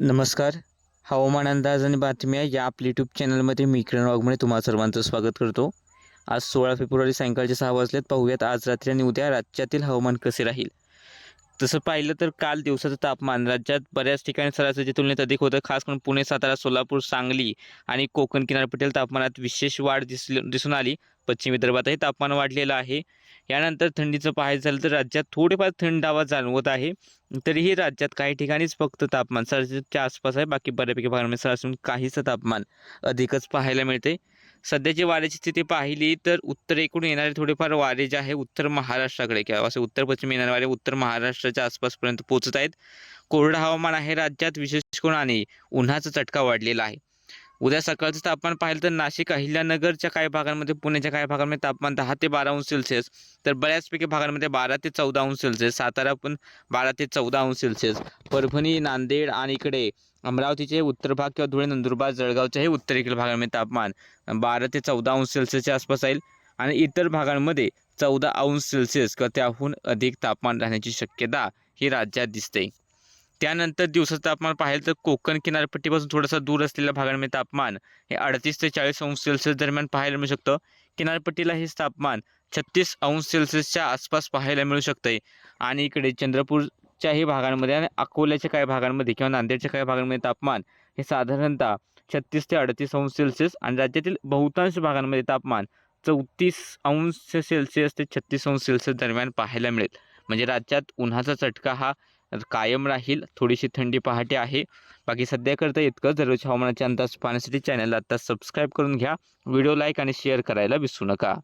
नमस्कार. हवामान अंदाज आणि बातम्या या आपल्या यूट्यूब चॅनलमध्ये मी किरण वाघमणे तुम्हा सर्वांचं स्वागत करतो. आज सोळा फेब्रुवारी सायंकाळचे सहा वाजलेत. पाहूयात आज रात्री आणि उद्या राज्यातील हवामान कसे राहील? तसं पाहिलं तर काल दिवसाचं तापमान राज्यात बऱ्याच ठिकाणी सरासरीच्या तुलनेत अधिक होतं खास करून पुणे सातारा सोलापूर सांगली आणि कोकण किनारपट्टील तापमानात विशेष वाढ दिसली दिसून आली. पश्चिम विदर्भातही तापमान वाढलेलं आहे. यानंतर थंडीचं पाहायचं झालं तर राज्यात थोडेफार थंड हवा जाणवत आहे. तरीही राज्यात काही ठिकाणीच फक्त तापमान सरासरीच्या आसपास आहे. बाकी बऱ्यापैकी भागांमध्ये सरासरी काहीच तापमान अधिकच पाहायला मिळते सध्याची वाऱ्याची स्थिती पाहिली तर उत्तरेकडून येणारे थोडेफार वारे जे आहे उत्तर महाराष्ट्राकडे किंवा असे उत्तर पश्चिम येणारे वारे उत्तर महाराष्ट्राच्या आसपासपर्यंत पोहोचत आहेत. कोरडं हवामान आहे राज्यात विशेष करून आणि उन्हाचा चटका वाढलेला आहे. उद्या सकाळचं तापमान पाहिलं तर नाशिक अहिल्यानगरच्या काही भागांमध्ये पुण्याच्या काही भागांमध्ये तापमान दहा ते बारा अंश सेल्सिअस तर बऱ्याचपैकी भागांमध्ये बारा ते चौदा अंश सेल्सिअस सातारा पण बारा ते चौदा अंश सेल्सिअस. परभणी नांदेड आणि इकडे अमरावतीचे उत्तर भाग किंवा धुळे नंदुरबार जळगावच्याही उत्तरेकडील भागांमध्ये तापमान बारा ते चौदा अंश सेल्सिअसच्या आसपास राहील आणि इतर भागांमध्ये चौदा अंश सेल्सिअस किंवा त्याहून अधिक तापमान राहण्याची शक्यता ही राज्यात दिसते. त्यानंतर दिवसाचं तापमान पाहिलं तर कोकण किनारपट्टीपासून थोडंसं दूर असलेल्या भागांमध्ये तापमान हे अडतीस ते चाळीस अंश सेल्सिअस दरम्यान पाहायला मिळू शकतं. किनारपट्टीला हेच तापमान छत्तीस अंश सेल्सिअसच्या आसपास पाहायला मिळू शकते आणि इकडे चंद्रपूरच्याही भागांमध्ये आणि अकोल्याच्या काही भागांमध्ये किंवा नांदेडच्या काही भागांमध्ये तापमान हे साधारणतः छत्तीस ते अडतीस अंश सेल्सिअस आणि राज्यातील बहुतांश भागांमध्ये तापमान चौतीस अंश सेल्सिअस ते छत्तीस अंश सेल्सिअस दरम्यान पाहायला मिळेल. म्हणजे राज्यात उन्हाचा चटका हा कायम राहील. थोडीशी थंडी पहाटे आहे. बाकी सध्या करता इतकं दररोज हवामानाचे अंदाज पाहण्यासाठी चॅनलला आत्ता सबस्क्राईब करून घ्या. व्हिडिओ लाईक आणि शेअर करायला विसरू नका.